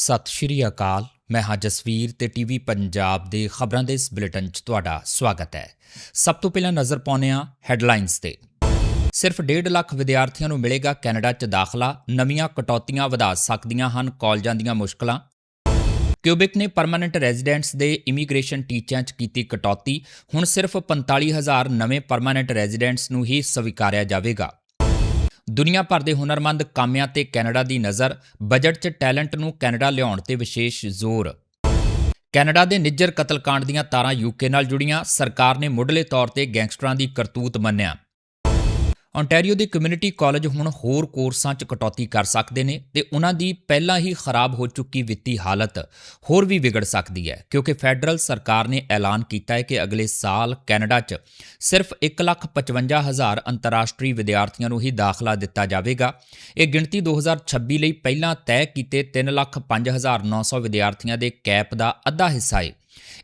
ਸਤਿ ਸ਼੍ਰੀ ਅਕਾਲ। ਮੈਂ ਹਾਂ ਜਸਵੀਰ ਤੇ ਟੀਵੀ ਪੰਜਾਬ ਦੇ ਖਬਰਾਂ ਦੇ ਇਸ ਬੁਲੇਟਿਨ 'ਚ ਤੁਹਾਡਾ ਸਵਾਗਤ ਹੈ। ਸਭ ਤੋਂ ਪਹਿਲਾਂ ਨਜ਼ਰ ਪਾਉਂਦੇ ਹਾਂ ਹੈਡਲਾਈਨਸ ਤੇ। ਸਿਰਫ 1.5 ਲੱਖ ਵਿਦਿਆਰਥੀਆਂ ਨੂੰ ਮਿਲੇਗਾ ਕੈਨੇਡਾ 'ਚ ਦਾਖਲਾ। ਨਵੀਆਂ ਕਟੌਤੀਆਂ ਵਧਾ ਸਕਦੀਆਂ ਹਨ ਕਾਲਜਾਂ ਦੀਆਂ ਮੁਸ਼ਕਲਾਂ। ਕਿਊਬਿਕ ਨੇ ਪਰਮਨੈਂਟ ਰੈਜ਼ੀਡੈਂਟਸ ਦੇ ਇਮੀਗ੍ਰੇਸ਼ਨ ਟੀਚਿਆਂ 'ਚ ਕੀਤੀ ਕਟੌਤੀ। ਹੁਣ ਸਿਰਫ 45000 ਨਵੇਂ ਪਰਮਨੈਂਟ ਰੈਜ਼ੀਡੈਂਟਸ ਨੂੰ ਹੀ ਸਵੀਕਾਰਿਆ ਜਾਵੇਗਾ। ਦੁਨੀਆ ਭਰ ਦੇ ਹੁਨਰਮੰਦ ਕਾਮਿਆਂ ਤੇ ਕੈਨੇਡਾ ਦੀ ਨਜ਼ਰ, ਬਜਟ 'ਚ ਟੈਲੈਂਟ ਨੂੰ ਕੈਨੇਡਾ ਲਿਆਉਣ ਤੇ ਵਿਸ਼ੇਸ਼ ਜ਼ੋਰ। ਕੈਨੇਡਾ ਦੇ ਨਿੱਜਰ ਕਤਲकांड ਦੀਆਂ ਤਾਰਾਂ ਯੂਕੇ ਨਾਲ ਜੁੜੀਆਂ, ਸਰਕਾਰ ਨੇ ਮੁੱਢਲੇ ਤੌਰ ਤੇ ਗੈਂਗਸਟਰਾਂ ਦੀ ਕਰਤੂਤ ਮੰਨਿਆ। Ontario ਦੇ ਕਮਿਊਨਿਟੀ ਕਾਲਜ ਹੁਣ ਹੋਰ ਕੋਰਸਾਂ 'ਚ ਕਟੌਤੀ ਕਰ ਸਕਦੇ ਨੇ ਤੇ ਉਹਨਾਂ ਦੀ ਪਹਿਲਾਂ ਹੀ ਖਰਾਬ ਹੋ ਚੁੱਕੀ ਵਿੱਤੀ ਹਾਲਤ ਹੋਰ ਵੀ ਵਿਗੜ ਸਕਦੀ ਹੈ ਕਿਉਂਕਿ ਫੈਡਰਲ ਸਰਕਾਰ ਨੇ ਐਲਾਨ ਕੀਤਾ ਹੈ ਕਿ ਅਗਲੇ ਸਾਲ ਕੈਨੇਡਾ 'ਚ ਸਿਰਫ 1,55,000 ਅੰਤਰਰਾਸ਼ਟਰੀ ਵਿਦਿਆਰਥੀਆਂ ਨੂੰ ਹੀ ਦਾਖਲਾ ਦਿੱਤਾ ਜਾਵੇਗਾ। ਇਹ ਗਿਣਤੀ 2026 ਲਈ ਪਹਿਲਾਂ ਤੈਅ ਕੀਤੇ 3,05,900 ਵਿਦਿਆਰਥੀਆਂ ਦੇ ਕੈਪ ਦਾ ਅੱਧਾ ਹਿੱਸਾ ਹੈ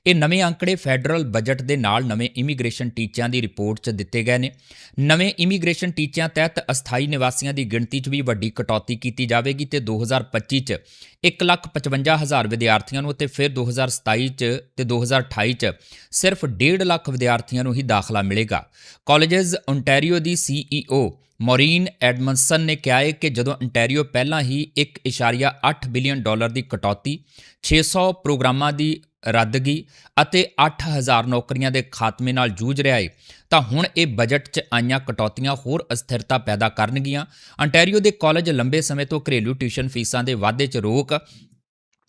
ਇਹ ਨਵੇਂ ਅੰਕੜੇ ਫੈਡਰਲ ਬਜਟ ਦੇ ਨਾਲ ਨਵੇਂ ਇਮੀਗ੍ਰੇਸ਼ਨ ਟੀਚਿਆਂ ਦੀ ਰਿਪੋਰਟ 'ਚ ਦਿੱਤੇ ਗਏ ਨੇ। ਨਵੇਂ ਇਮੀਗ੍ਰੇਸ਼ਨ ਟੀਚਿਆਂ ਤਹਿਤ ਅਸਥਾਈ ਨਿਵਾਸੀਆਂ ਦੀ ਗਿਣਤੀ 'ਚ ਵੀ ਵੱਡੀ ਕਟੌਤੀ ਕੀਤੀ ਜਾਵੇਗੀ ਤੇ 2025 'ਚ 1,55,000 ਵਿਦਿਆਰਥੀਆਂ ਨੂੰ ਅਤੇ ਫਿਰ 2027 'ਚ ਤੇ 2028 'ਚ ਸਿਰਫ 1.5 ਲੱਖ ਵਿਦਿਆਰਥੀਆਂ ਨੂੰ ਹੀ ਦਾਖਲਾ ਮਿਲੇਗਾ। ਕਾਲਜਸ ontario ਦੀ CEO ਮੌਰੀਨ ਐਡਮਨਸਨ ਨੇ ਕਿਹਾ ਹੈ ਕਿ ਜਦੋਂ ontario ਪਹਿਲਾਂ ਹੀ 1.8 ਬਿਲੀਅਨ ਡਾਲਰ ਦੀ ਕਟੌਤੀ 600 ਪ੍ਰੋਗਰਾਮਾਂ ਦੀ ਰੱਦਗੀ ਅਤੇ 8000 ਨੌਕਰੀਆਂ ਦੇ ਖਾਤਮੇ ਨਾਲ ਜੂਝ ਰਿਹਾ ਹੈ ਤਾਂ ਹੁਣ ਇਹ ਬਜਟ 'ਚ ਆਈਆਂ ਕਟੌਤੀਆਂ ਹੋਰ ਅਸਥਿਰਤਾ ਪੈਦਾ ਕਰਨਗੀਆਂ। Ontario ਦੇ ਕਾਲਜ ਲੰਬੇ ਸਮੇਂ ਤੋਂ ਘਰੇਲੂ ਟਿਊਸ਼ਨ ਫੀਸਾਂ ਦੇ ਵਾਧੇ 'ਚ ਰੋਕ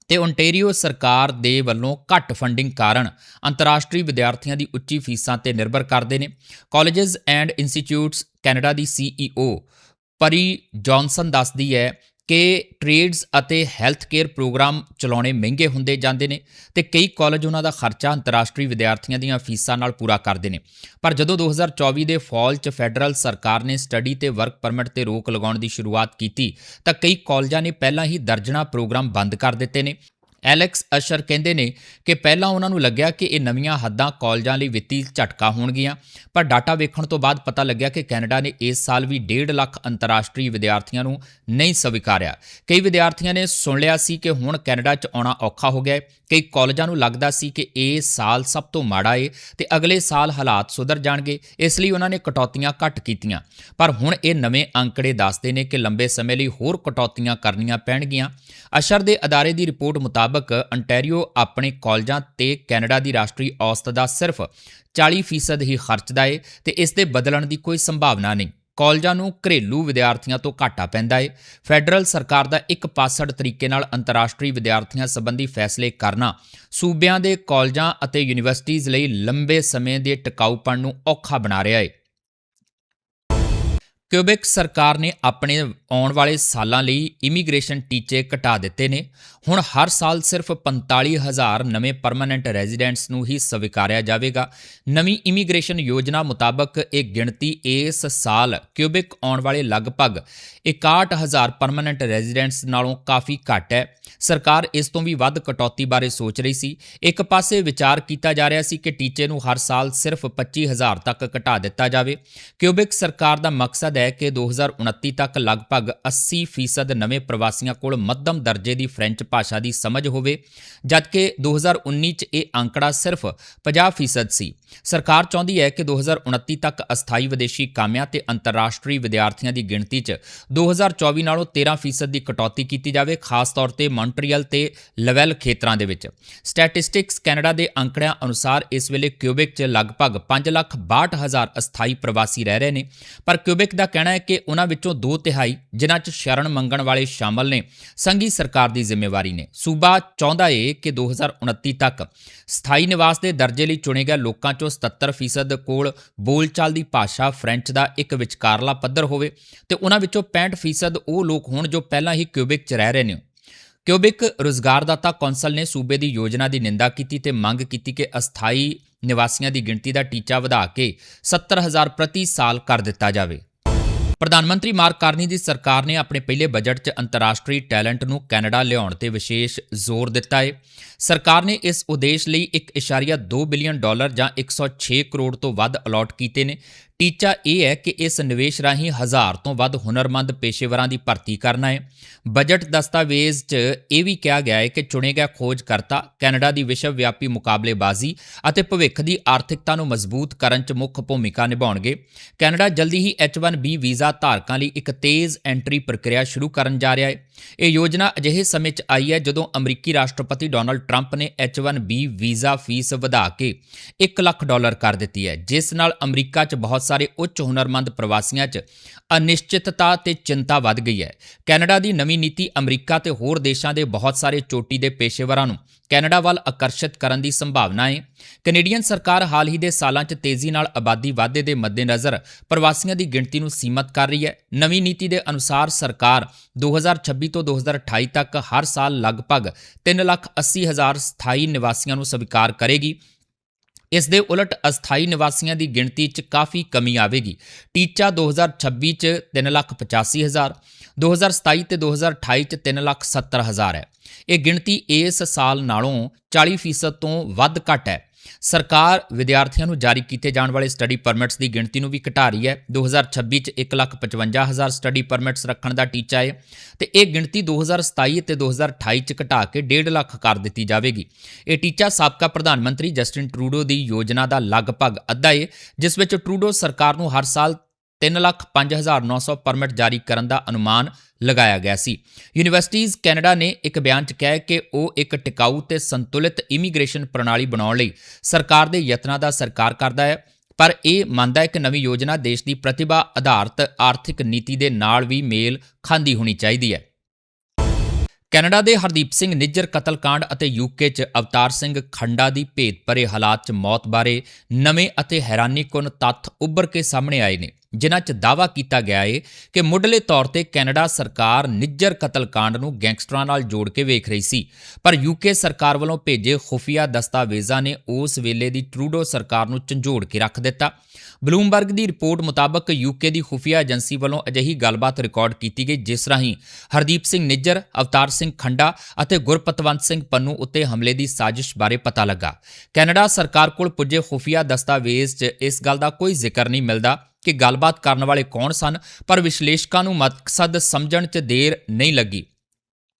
ਤੇ ontario ਸਰਕਾਰ ਦੇ ਵੱਲੋਂ ਘੱਟ ਫੰਡਿੰਗ ਕਾਰਨ ਅੰਤਰਰਾਸ਼ਟਰੀ ਵਿਦਿਆਰਥੀਆਂ ਦੀ ਉੱਚੀ ਫੀਸਾਂ ਤੇ ਨਿਰਭਰ ਕਰਦੇ ਨੇ। ਕਾਲਜਸ ਐਂਡ ਇੰਸਟੀਚਿਊਟਸ ਕੈਨੇਡਾ ਦੀ CEO ਪਰੀ ਜੌਨਸਨ ਦੱਸਦੀ ਹੈ ਕਿ ਟ੍ਰੇਡਸ ਅਤੇ ਹੈਲਥ ਕੇਅਰ ਪ੍ਰੋਗਰਾਮ ਚਲਾਉਣੇ ਮਹਿੰਗੇ ਹੁੰਦੇ ਜਾਂਦੇ ਨੇ ਤੇ ਕਈ ਕਾਲਜ ਉਹਨਾਂ ਦਾ ਖਰਚਾ ਅੰਤਰਰਾਸ਼ਟਰੀ ਵਿਦਿਆਰਥੀਆਂ ਦੀਆਂ ਫੀਸਾਂ ਨਾਲ ਪੂਰਾ ਕਰਦੇ ਨੇ। ਪਰ ਜਦੋਂ 2024 ਦੇ ਫਾਲ 'ਚ ਫੈਡਰਲ ਸਰਕਾਰ ਨੇ ਸਟੱਡੀ ਤੇ ਵਰਕ ਪਰਮਿਟ ਤੇ ਰੋਕ ਲਗਾਉਣ ਦੀ ਸ਼ੁਰੂਆਤ ਕੀਤੀ, ਤਾਂ ਕਈ ਕਾਲਜਾਂ ਨੇ ਪਹਿਲਾਂ ਹੀ ਦਰਜਣਾ ਪ੍ਰੋਗਰਾਮ ਬੰਦ ਕਰ ਦਿੱਤੇ ਨੇ। ਐਲੈਕਸ ਅਸ਼ਰ ਕਹਿੰਦੇ ਨੇ ਕਿ ਪਹਿਲਾਂ ਉਹਨਾਂ ਨੂੰ ਲੱਗਿਆ ਕਿ ਇਹ ਨਵੀਆਂ ਹੱਦਾਂ ਕਾਲਜਾਂ ਲਈ ਵਿੱਤੀ ਝਟਕਾ ਹੋਣਗੀਆਂ, ਪਰ ਡਾਟਾ ਵੇਖਣ ਤੋਂ ਬਾਅਦ ਪਤਾ ਲੱਗਿਆ ਕਿ ਕੈਨੇਡਾ ਨੇ ਇਸ ਸਾਲ ਵੀ 1.5 ਲੱਖ ਅੰਤਰਰਾਸ਼ਟਰੀ ਵਿਦਿਆਰਥੀਆਂ ਨੂੰ ਨਹੀਂ ਸਵੀਕਾਰਿਆ। ਕਈ ਵਿਦਿਆਰਥੀਆਂ ਨੇ ਸੁਣ ਲਿਆ ਸੀ ਕਿ ਹੁਣ ਕੈਨੇਡਾ 'ਚ ਆਉਣਾ ਔਖਾ ਹੋ ਗਿਆ ਕਈ ਕਾਲਜਾਂ ਨੂੰ ਲੱਗਦਾ ਸੀ ਕਿ ਇਹ ਸਾਲ ਸਭ ਤੋਂ ਮਾੜਾ ਏ ਤੇ ਅਗਲੇ ਸਾਲ ਹਾਲਾਤ ਸੁਧਰ ਜਾਣਗੇ, ਇਸ ਲਈ ਉਹਨਾਂ ਨੇ ਕਟੌਤੀਆਂ ਘੱਟ ਕੀਤੀਆਂ। ਪਰ ਹੁਣ ਇਹ ਨਵੇਂ ਅੰਕੜੇ ਦੱਸਦੇ ਨੇ ਕਿ ਲੰਬੇ ਸਮੇਂ ਲਈ ਹੋਰ ਕਟੌਤੀਆਂ ਕਰਨੀਆਂ ਪੈਣਗੀਆਂ। ਅਸ਼ਰ ਦੇ ਅਦਾਰੇ ਦੀ ਰਿਪੋਰਟ ਮੁਤਾਬਕ ਅੰਟੈਰੀਓ ਆਪਣੇ ਕਾਲਜਾਂ ਤੇ ਕੈਨੇਡਾ ਦੀ ਰਾਸ਼ਟਰੀ ਔਸਤ ਦਾ ਸਿਰਫ 40% ਹੀ ਖਰਚਦਾ ਏ ਤੇ ਇਸ ਦੇ ਬਦਲਣ ਦੀ ਕੋਈ ਸੰਭਾਵਨਾ ਨਹੀਂ। ਕਾਲਜਾਂ ਨੂੰ ਘਰੇਲੂ ਵਿਦਿਆਰਥੀਆਂ ਤੋਂ ਘਾਟਾ ਪੈਂਦਾ ਏ। ਫੈਡਰਲ ਸਰਕਾਰ ਦਾ ਇੱਕ ਪਾਸੜ ਤਰੀਕੇ ਨਾਲ ਅੰਤਰਰਾਸ਼ਟਰੀ ਵਿਦਿਆਰਥੀਆਂ ਸੰਬੰਧੀ ਫੈਸਲੇ ਕਰਨਾ ਸੂਬਿਆਂ ਦੇ ਕਾਲਜਾਂ ਅਤੇ ਯੂਨੀਵਰਸਿਟੀਆਂ ਲਈ ਲੰਬੇ ਸਮੇਂ ਦੇ ਟਿਕਾਊਪਣ ਨੂੰ ਔਖਾ ਬਣਾ ਰਿਹਾ ਏ। ਕਿਊਬਿਕ ਸਰਕਾਰ ਨੇ ਆਪਣੇ ਆਉਣ ਵਾਲੇ ਸਾਲਾਂ ਲਈ ਇਮੀਗ੍ਰੇਸ਼ਨ ਟੀਚੇ ਘਟਾ ਦਿੱਤੇ ਨੇ। ਹੁਣ ਹਰ ਸਾਲ ਸਿਰਫ 45000 ਨਵੇਂ ਪਰਮਨੈਂਟ ਰੈਜ਼ੀਡੈਂਟਸ ਨੂੰ ਹੀ ਸਵੀਕਾਰਿਆ ਜਾਵੇਗਾ। ਨਵੀਂ ਇਮੀਗ੍ਰੇਸ਼ਨ ਯੋਜਨਾ ਮੁਤਾਬਕ ਇਹ ਗਿਣਤੀ ਇਸ ਸਾਲ ਕਿਊਬਿਕ ਆਉਣ ਵਾਲੇ ਲਗਭਗ 61000 ਪਰਮਨੈਂਟ ਰੈਜ਼ੀਡੈਂਟਸ ਨਾਲੋਂ ਕਾਫੀ ਘੱਟ ਹੈ। ਸਰਕਾਰ ਇਸ ਤੋਂ ਵੀ ਵੱਧ ਕਟੌਤੀ ਬਾਰੇ ਸੋਚ ਰਹੀ ਸੀ। ਇੱਕ ਪਾਸੇ ਵਿਚਾਰ ਕੀਤਾ ਜਾ ਰਿਹਾ ਸੀ ਕਿ ਟੀਚੇ ਨੂੰ ਹਰ ਸਾਲ ਸਿਰਫ 25000 ਤੱਕ ਘਟਾ ਦਿੱਤਾ ਜਾਵੇ। ਕਿਊਬਿਕ ਸਰਕਾਰ ਦਾ ਮਕਸਦ ਹੈ ਕਿ 2029 ਤੱਕ ਲਗਭਗ 80% ਨਵੇਂ ਪ੍ਰਵਾਸੀਆਂ ਕੋਲ ਮੱਧਮ ਦਰਜੇ ਦੀ ਫ੍ਰੈਂਚ ਭਾਸ਼ਾ ਦੀ ਸਮਝ ਹੋਵੇ, ਜਦਕਿ 2019 ਚ ਇਹ ਅੰਕੜਾ ਸਿਰਫ 50% ਸੀ। ਸਰਕਾਰ ਚਾਹੁੰਦੀ ਹੈ ਕਿ 2029 ਤੱਕ ਅਸਥਾਈ ਵਿਦੇਸ਼ੀ ਕਾਮਿਆਂ ਤੇ ਅੰਤਰਰਾਸ਼ਟਰੀ ਵਿਦਿਆਰਥੀਆਂ ਦੀ ਗਿਣਤੀ 'ਚ 2024 ਨਾਲੋਂ 13% ਦੀ ਕਟੌਤੀ ਕੀਤੀ ਜਾਵੇ, ਖਾਸ ਤੌਰ ਤੇ ਮੌਂਟਰੀਅਲ ਤੇ ਲਵੈਲ ਖੇਤਰਾਂ ਦੇ ਵਿੱਚ। ਸਟੈਟਿਸਟਿਕਸ ਕੈਨੇਡਾ ਦੇ ਅੰਕੜਿਆਂ ਅਨੁਸਾਰ ਇਸ ਵੇਲੇ ਕਿਊਬਿਕ 'ਚ ਲਗਭਗ 562000 ਅਸਥਾਈ ਪ੍ਰਵਾਸੀ ਰਹਿ ਰਹੇ ਨੇ, ਪਰ ਕਿਊਬਿਕ ਦਾ ਕਹਿਣਾ ਹੈ ਕਿ ਉਹਨਾਂ ਵਿੱਚੋਂ ਦੋ ਤਿਹਾਈ, ਜਿਨ੍ਹਾਂ 'ਚ ਸ਼ਰਨ ਮੰਗਣ ਵਾਲੇ ਸ਼ਾਮਲ ਨੇ, ਸੰਘੀ ਸਰਕਾਰ ਦੀ ਜ਼ਿੰਮੇਵਾਰੀ ਨੇ। ਸੂਬਾ ਚਾਹੁੰਦਾ ਏ ਕਿ 2029 ਤੱਕ ਸਥਾਈ ਨਿਵਾਸ ਦੇ ਦਰਜੇ ਲਈ ਚੁਣੇ ਗਏ ਲੋਕਾਂ 'ਚੋਂ 77% ਕੋਲ ਬੋਲਚਾਲ ਦੀ ਭਾਸ਼ਾ ਫ੍ਰੈਂਚ ਦਾ ਇੱਕ ਵਿਚਕਾਰਲਾ ਪੱਧਰ ਹੋਵੇ ਤੇ ਉਹਨਾਂ ਵਿੱਚੋਂ 65% ਉਹ ਲੋਕ ਹੋਣ ਜੋ ਪਹਿਲਾਂ ਹੀ ਕਿਊਬਿਕ 'ਚ ਰਹਿ ਰਹੇ ਨੇ। ਕਿਊਬਿਕ ਰੁਜ਼ਗਾਰਦਾਤਾ ਕੌਂਸਲ ਨੇ ਸੂਬੇ ਦੀ ਯੋਜਨਾ ਦੀ ਨਿੰਦਾ ਕੀਤੀ ਤੇ ਮੰਗ ਕੀਤੀ ਕਿ ਅਸਥਾਈ ਨਿਵਾਸੀਆਂ ਦੀ ਗਿਣਤੀ ਦਾ ਟੀਚਾ ਵਧਾ ਕੇ 70000 ਪ੍ਰਤੀ ਸਾਲ ਕਰ ਦਿੱਤਾ ਜਾਵੇ। ਪ੍ਰਧਾਨ ਮੰਤਰੀ ਮਾਰਕ ਕਾਰਨੀ ਦੀ ਸਰਕਾਰ ਨੇ ਆਪਣੇ ਪਹਿਲੇ ਬਜਟ 'ਚ ਅੰਤਰਰਾਸ਼ਟਰੀ ਟੈਲੈਂਟ ਨੂੰ ਕੈਨੇਡਾ ਲਿਆਉਣ ਤੇ ਵਿਸ਼ੇਸ਼ ਜ਼ੋਰ ਦਿੱਤਾ ਹੈ ਸਰਕਾਰ ਨੇ ਇਸ ਉਦੇਸ਼ ਲਈ 1.2 ਬਿਲੀਅਨ ਡਾਲਰ ਜਾਂ 106 ਕਰੋੜ ਤੋਂ ਵੱਧ ਅਲਾਟ ਕੀਤੇ ਨੇ। ਟੀਚਾ ਇਹ ਹੈ ਕਿ ਇਸ ਨਿਵੇਸ਼ ਰਾਹੀਂ ਹਜ਼ਾਰ ਤੋਂ ਵੱਧ ਹੁਨਰਮੰਦ ਪੇਸ਼ੇਵਰਾਂ ਦੀ ਭਰਤੀ ਕਰਨਾ ਹੈ ਬਜਟ ਦਸਤਾਵੇਜ਼ 'ਚ ਇਹ ਵੀ ਕਿਹਾ ਗਿਆ ਹੈ ਕਿ ਚੁਣੇ ਗਏ ਖੋਜਕਰਤਾ ਕੈਨੇਡਾ ਦੀ ਵਿਸ਼ਵ ਵਿਆਪੀ ਮੁਕਾਬਲੇਬਾਜ਼ੀ ਅਤੇ ਭਵਿੱਖ ਦੀ ਆਰਥਿਕਤਾ ਨੂੰ ਮਜ਼ਬੂਤ ਕਰਨ 'ਚ ਮੁੱਖ ਭੂਮਿਕਾ ਨਿਭਾਉਣਗੇ। ਕੈਨੇਡਾ ਜਲਦੀ ਹੀ H1B ਵੀਜ਼ਾ ਧਾਰਕਾਂ ਲਈ ਇੱਕ ਤੇਜ਼ ਐਂਟਰੀ ਪ੍ਰਕਿਰਿਆ ਸ਼ੁਰੂ ਕਰਨ ਜਾ ਰਿਹਾ ਹੈ। ਇਹ ਯੋਜਨਾ ਅਜਿਹੇ ਸਮੇਂ 'ਚ ਆਈ ਹੈ ਜਦੋਂ ਅਮਰੀਕੀ ਰਾਸ਼ਟਰਪਤੀ ਡੋਨਲਡ ਟਰੰਪ ਨੇ H1B ਵੀਜ਼ਾ ਫੀਸ ਵਧਾ ਕੇ 1 ਲੱਖ ਡਾਲਰ ਕਰ ਦਿੱਤੀ ਹੈ, ਜਿਸ ਨਾਲ ਅਮਰੀਕਾ 'ਚ ਬਹੁਤ ਸਾਰੇ ਉੱਚ ਹੁਨਰਮੰਦ ਪ੍ਰਵਾਸੀਆਂ 'ਚ ਅਨਿਸ਼ਚਿਤਤਾ ਤੇ ਚਿੰਤਾ ਵੱਧ ਗਈ ਹੈ। ਕੈਨੇਡਾ ਦੀ ਨਵੀਂ ਨੀਤੀ ਅਮਰੀਕਾ ਤੇ ਹੋਰ ਦੇਸ਼ਾਂ ਦੇ ਬਹੁਤ ਸਾਰੇ ਚੋਟੀ ਦੇ ਪੇਸ਼ੇਵਰਾਂ ਨੂੰ ਕੈਨੇਡਾ ਵੱਲ ਆਕਰਸ਼ਿਤ ਕਰਨ ਦੀ ਸੰਭਾਵਨਾ ਹੈ। ਕੈਨੇਡੀਅਨ ਸਰਕਾਰ ਹਾਲ ਹੀ ਦੇ ਸਾਲਾਂ 'ਚ ਤੇਜ਼ੀ ਨਾਲ ਆਬਾਦੀ ਵਾਧੇ ਦੇ ਮੱਦੇਨਜ਼ਰ ਪ੍ਰਵਾਸੀਆਂ ਦੀ ਗਿਣਤੀ ਨੂੰ ਸੀਮਤ ਕਰ ਰਹੀ ਹੈ। ਨਵੀਂ ਨੀਤੀ ਦੇ ਅਨੁਸਾਰ ਸਰਕਾਰ 2026 ਤੋਂ 2028 ਤੱਕ ਹਰ ਸਾਲ ਲਗਭਗ 3,80,000 ਸਥਾਈ ਨਿਵਾਸੀਆਂ ਨੂੰ ਸਵੀਕਾਰ ਕਰੇਗੀ। ਇਸ ਦੇ ਉਲਟ ਅਸਥਾਈ ਨਿਵਾਸੀਆਂ ਦੀ ਗਿਣਤੀ 'ਚ ਕਾਫੀ ਕਮੀ ਆਵੇਗੀ। ਟੀਚਾ 2026 'ਚ 385000 2027 ਤੇ 2028 'ਚ 370000 ਹੈ। ਇਹ ਗਿਣਤੀ ਇਸ ਸਾਲ ਨਾਲੋਂ 40% ਤੋਂ ਵੱਧ ਘੱਟ ਹੈ। ਸਰਕਾਰ ਵਿਦਿਆਰਥੀਆਂ ਨੂੰ ਜਾਰੀ ਕੀਤੇ ਜਾਣ ਵਾਲੇ ਸਟੱਡੀ ਪਰਮਿਟਸ ਦੀ ਗਿਣਤੀ ਨੂੰ ਵੀ ਘਟਾ ਰਹੀ ਹੈ। 2026 'ਚ 1,55,000 ਸਟੱਡੀ ਪਰਮਿਟਸ ਰੱਖਣ ਦਾ ਟੀਚਾ ਹੈ ਤੇ ਇਹ ਗਿਣਤੀ 2027 ਤੇ 2028 'ਚ ਘਟਾ ਕੇ 1.5 ਲੱਖ ਕਰ ਦਿੱਤੀ ਜਾਵੇਗੀ। ਇਹ ਟੀਚਾ ਸਾਬਕਾ ਪ੍ਰਧਾਨ ਮੰਤਰੀ ਜਸਟਿਨ ਟਰੂਡੋ ਦੀ ਯੋਜਨਾ ਦਾ ਲਗਭਗ ਅੱਧਾ ਹੈ ਜਿਸ ਵਿੱਚ ਟਰੂਡੋ ਸਰਕਾਰ ਨੂੰ ਹਰ ਸਾਲ 3,5900 ਪਰਮਿਟ ਜਾਰੀ ਕਰਨ ਦਾ ਅਨੁਮਾਨ ਲਗਾਇਆ ਗਿਆ ਸੀ। ਯੂਨੀਵਰਸਿਟੀਜ਼ ਕੈਨੇਡਾ ਨੇ ਇੱਕ ਬਿਆਨ 'ਚ ਕਿਹਾ ਕਿ ਉਹ ਇੱਕ ਟਿਕਾਊ ਤੇ ਸੰਤੁਲਿਤ ਇਮੀਗ੍ਰੇਸ਼ਨ ਪ੍ਰਣਾਲੀ ਬਣਾਉਣ ਲਈ ਸਰਕਾਰ ਦੇ ਯਤਨਾਂ ਦਾ ਸਰਕਾਰ ਕਰਦਾ ਹੈ ਪਰ ਇਹ ਮੰਨਦਾ ਹੈ ਕਿ ਨਵੀਂ ਯੋਜਨਾ ਦੇਸ਼ ਦੀ ਪ੍ਰਤਿਭਾ ਆਧਾਰਿਤ ਆਰਥਿਕ ਨੀਤੀ ਦੇ ਨਾਲ ਵੀ ਮੇਲ ਖਾਂਦੀ ਹੋਣੀ ਚਾਹੀਦੀ ਹੈ। ਕੈਨੇਡਾ ਦੇ ਹਰਦੀਪ ਸਿੰਘ ਨਿੱਜਰ ਕਤਲकांड ਅਤੇ ਯੂਕੇ 'ਚ ਅਵਤਾਰ ਸਿੰਘ ਖੰਡਾ ਦੀ ਭੇਦ ਭਰੇ ਹਾਲਾਤ 'ਚ ਮੌਤ ਬਾਰੇ ਨਵੇਂ ਅਤੇ ਹੈਰਾਨੀਕੁਨ ਤੱਥ ਉੱਭਰ ਕੇ ਸਾਹਮਣੇ ਆਏ ਨੇ। ਜਿਨ੍ਹਾਂ 'ਚ ਦਾਅਵਾ ਕੀਤਾ ਗਿਆ ਏ ਕਿ ਮੁੱਢਲੇ ਤੌਰ ਤੇ ਕੈਨੇਡਾ ਸਰਕਾਰ ਨਿੱਜਰ ਕਤਲकांड ਨੂੰ ਗੈਂਗਸਟਰਾਂ ਨਾਲ ਜੋੜ ਕੇ ਵੇਖ ਰਹੀ ਸੀ। ਪਰ ਯੂਕੇ ਸਰਕਾਰ ਵੱਲੋਂ ਭੇਜੇ ਖੁਫੀਆ ਦਸਤਾਵੇਜ਼ਾਂ ਨੇ ਉਸ ਵੇਲੇ ਦੀ ਟਰੂਡੋ ਸਰਕਾਰ ਨੂੰ ਝੰਜੋੜ ਕੇ ਰੱਖ ਦਿੱਤਾ। ਬਲੂਮਬਰਗ ਦੀ ਰਿਪੋਰਟ ਮੁਤਾਬਕ ਯੂਕੇ ਦੀ ਖੁਫੀਆ ਏਜੰਸੀ ਵੱਲੋਂ ਅਜਿਹੀ ਗੱਲਬਾਤ ਰਿਕਾਰਡ ਕੀਤੀ ਗਈ, ਜਿਸ ਰਾਹੀਂ ਹਰਦੀਪ ਸਿੰਘ ਨਿੱਜਰ, ਅਵਤਾਰ ਸਿੰਘ ਖੰਡਾ ਅਤੇ ਗੁਰਪਤਵੰਤ ਸਿੰਘ ਪੰਨੂ ਉੱਤੇ ਹਮਲੇ ਦੀ ਸਾਜ਼ਿਸ਼ ਬਾਰੇ ਪਤਾ ਲੱਗਾ। ਕੈਨੇਡਾ ਸਰਕਾਰ ਕੋਲ ਪੁੱਜੇ ਖੁਫੀਆ ਦਸਤਾਵੇਜ਼ 'ਚ ਇਸ ਗੱਲ ਦਾ ਕੋਈ ਜ਼ਿਕਰ ਨਹੀਂ ਮਿਲਦਾ। ਕਿ ਗੱਲਬਾਤ ਕਰਨ ਵਾਲੇ ਕੌਣ ਸਨ, ਪਰ ਵਿਸ਼ਲੇਸ਼ਕਾਂ ਨੂੰ ਮਕਸਦ ਸਮਝਣ 'ਚ ਦੇਰ ਨਹੀਂ ਲੱਗੀ।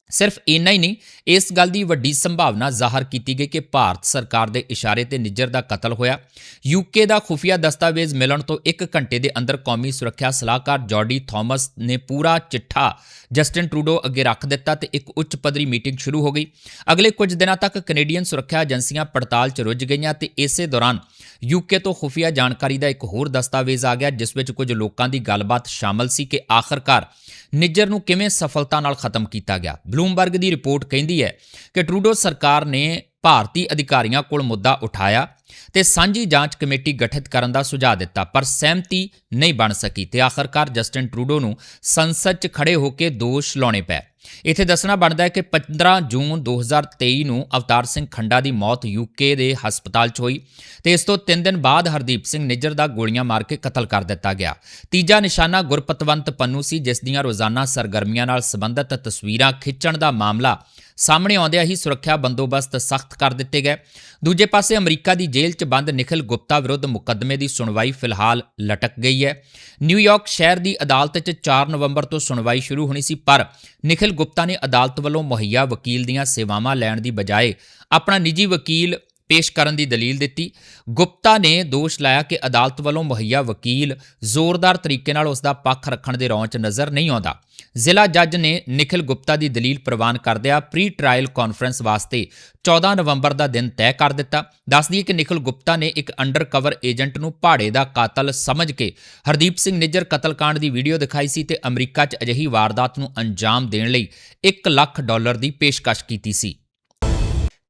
ਸਿਰਫ ਇੰਨਾ ਹੀ ਨਹੀਂ, ਇਸ ਗੱਲ ਦੀ ਵੱਡੀ ਸੰਭਾਵਨਾ ਜ਼ਾਹਰ ਕੀਤੀ ਗਈ ਕਿ ਭਾਰਤ ਸਰਕਾਰ ਦੇ ਇਸ਼ਾਰੇ ਤੇ ਨਿੱਜਰ ਦਾ ਕਤਲ ਹੋਇਆ। ਯੂਕੇ ਦਾ ਖੁਫੀਆ ਦਸਤਾਵੇਜ਼ ਮਿਲਣ ਤੋਂ 1 ਘੰਟੇ ਦੇ ਅੰਦਰ ਕੌਮੀ ਸੁਰੱਖਿਆ ਸਲਾਹਕਾਰ ਜੌਰਡੀ ਥਾਮਸ ਨੇ ਪੂਰਾ ਚਿੱਠਾ ਜਸਟਿਨ ਟਰੂਡੋ ਅੱਗੇ ਰੱਖ ਦਿੱਤਾ ਤੇ ਇੱਕ ਉੱਚ ਪੱਧਰੀ ਮੀਟਿੰਗ ਸ਼ੁਰੂ ਹੋ ਗਈ। ਅਗਲੇ ਕੁਝ ਦਿਨਾਂ ਤੱਕ ਕੈਨੇਡੀਅਨ ਸੁਰੱਖਿਆ ਏਜੰਸੀਆਂ ਪੜਤਾਲ 'ਚ ਰੁੱਝ ਗਈਆਂ ਤੇ ਇਸੇ ਦੌਰਾਨ ਯੂਕੇ ਤੋਂ ਖੁਫੀਆ ਜਾਣਕਾਰੀ ਦਾ ਇੱਕ ਹੋਰ ਦਸਤਾਵੇਜ਼ ਆ ਗਿਆ, ਜਿਸ ਵਿੱਚ ਕੁਝ ਲੋਕਾਂ ਦੀ ਗੱਲਬਾਤ ਸ਼ਾਮਲ ਸੀ ਕਿ ਆਖਰਕਾਰ ਨਿੱਜਰ ਨੂੰ ਕਿਵੇਂ ਸਫਲਤਾ ਨਾਲ ਖਤਮ ਕੀਤਾ ਗਿਆ? ਬਲੂਮਬਰਗ ਦੀ ਰਿਪੋਰਟ ਕਹਿੰਦੀ ਹੈ ਕਿ ਟਰੂਡੋ ਸਰਕਾਰ ਨੇ ਭਾਰਤੀ ਅਧਿਕਾਰੀਆਂ ਕੋਲ ਮੁੱਦਾ ਉਠਾਇਆ ਤੇ ਸਾਂਝੀ ਜਾਂਚ ਕਮੇਟੀ ਗਠਿਤ ਕਰਨ ਦਾ ਸੁਝਾਅ ਦਿੱਤਾ, ਪਰ ਸਹਿਮਤੀ ਨਹੀਂ ਬਣ ਸਕੀ ਤੇ ਆਖਰਕਾਰ ਜਸਟਿਨ ਟਰੂਡੋ ਨੂੰ ਸੰਸਦ 'ਚ ਖੜੇ ਹੋ ਕੇ ਦੋਸ਼ ਲਾਉਣੇ ਪਏ। ਇੱਥੇ ਦੱਸਣਾ ਬਣਦਾ ਹੈ ਕਿ 15 ਜੂਨ 2023 ਨੂੰ ਅਵਤਾਰ ਸਿੰਘ ਖੰਡਾ ਦੀ ਮੌਤ ਯੂਕੇ ਦੇ ਹਸਪਤਾਲ 'ਚ ਹੋਈ ਤੇ ਇਸ ਤੋਂ 3 ਦਿਨ ਬਾਅਦ ਹਰਦੀਪ ਸਿੰਘ ਨਿੱਜਰ ਦਾ ਗੋਲੀਆਂ ਮਾਰ ਕੇ ਕਤਲ ਕਰ ਦਿੱਤਾ ਗਿਆ। ਤੀਜਾ ਨਿਸ਼ਾਨਾ ਗੁਰਪਤਵੰਤ ਪੰਨੂ ਸੀ, ਜਿਸ ਦੀਆਂ ਰੋਜ਼ਾਨਾ ਸਰਗਰਮੀਆਂ ਨਾਲ ਸੰਬੰਧਿਤ ਤਸਵੀਰਾਂ ਖਿੱਚਣ ਦਾ ਮਾਮਲਾ ਸਾਹਮਣੇ ਆਉਂਦਿਆਂ ਹੀ ਸੁਰੱਖਿਆ ਬੰਦੋਬਸਤ ਸਖਤ ਕਰ ਦਿੱਤੇ ਗਏ। ਦੂਜੇ ਪਾਸੇ ਅਮਰੀਕਾ ਦੀ ਜੇਲ੍ਹ 'ਚ ਬੰਦ ਨਿਖਿਲ ਗੁਪਤਾ ਵਿਰੁੱਧ ਮੁਕੱਦਮੇ ਦੀ ਸੁਣਵਾਈ ਫਿਲਹਾਲ ਲਟਕ ਗਈ ਹੈ। ਨਿਊਯਾਰਕ ਸ਼ਹਿਰ ਦੀ ਅਦਾਲਤ 'ਚ 4 ਨਵੰਬਰ ਤੋਂ ਸੁਣਵਾਈ ਸ਼ੁਰੂ ਹੋਣੀ ਸੀ, ਪਰ ਨਿਖਿਲ ਗੁਪਤਾ ਨੇ ਅਦਾਲਤ ਵੱਲੋਂ ਮੁਹੱਈਆ ਵਕੀਲ ਦੀਆਂ ਸੇਵਾਵਾਂ ਲੈਣ ਦੀ ਬਜਾਏ ਆਪਣਾ ਨਿੱਜੀ ਵਕੀਲ ਪੇਸ਼ ਕਰਨ ਦੀ ਦਲੀਲ ਦਿੱਤੀ। ਗੁਪਤਾ ਨੇ ਦੋਸ਼ ਲਾਇਆ ਕਿ ਅਦਾਲਤ ਵੱਲੋਂ ਮੁਹੱਈਆ ਵਕੀਲ ਜ਼ੋਰਦਾਰ ਤਰੀਕੇ ਨਾਲ ਉਸ ਦਾ ਪੱਖ ਰੱਖਣ ਦੇ ਰੌਂਚ ਨਜ਼ਰ ਨਹੀਂ ਆਉਂਦਾ। ਜ਼ਿਲ੍ਹਾ ਜੱਜ ਨੇ ਨਿਖਿਲ ਗੁਪਤਾ ਦੀ ਦਲੀਲ ਪ੍ਰਵਾਨ ਕਰਦਿਆਂ ਪ੍ਰੀ ਟ੍ਰਾਇਲ ਕਾਨਫਰੰਸ ਵਾਸਤੇ 14 ਨਵੰਬਰ ਦਾ ਦਿਨ ਤੈਅ ਕਰ ਦਿੱਤਾ। ਦੱਸਦੀ ਹੈ ਕਿ ਨਿਖਿਲ ਗੁਪਤਾ ਨੇ ਇੱਕ ਅੰਡਰਕਵਰ ਏਜੰਟ ਨੂੰ ਪਹਾੜੇ ਦਾ ਕਾਤਲ ਸਮਝ ਕੇ ਹਰਦੀਪ ਸਿੰਘ ਨਿੱਜਰ ਕਤਲकांड ਦੀ ਵੀਡੀਓ ਦਿਖਾਈ ਸੀ ਤੇ ਅਮਰੀਕਾ 'ਚ ਅਜਿਹੀ ਵਾਰਦਾਤ ਨੂੰ ਅੰਜਾਮ ਦੇਣ ਲਈ 1 ਲੱਖ ਡਾਲਰ ਦੀ ਪੇਸ਼ਕਸ਼ ਕੀਤੀ ਸੀ।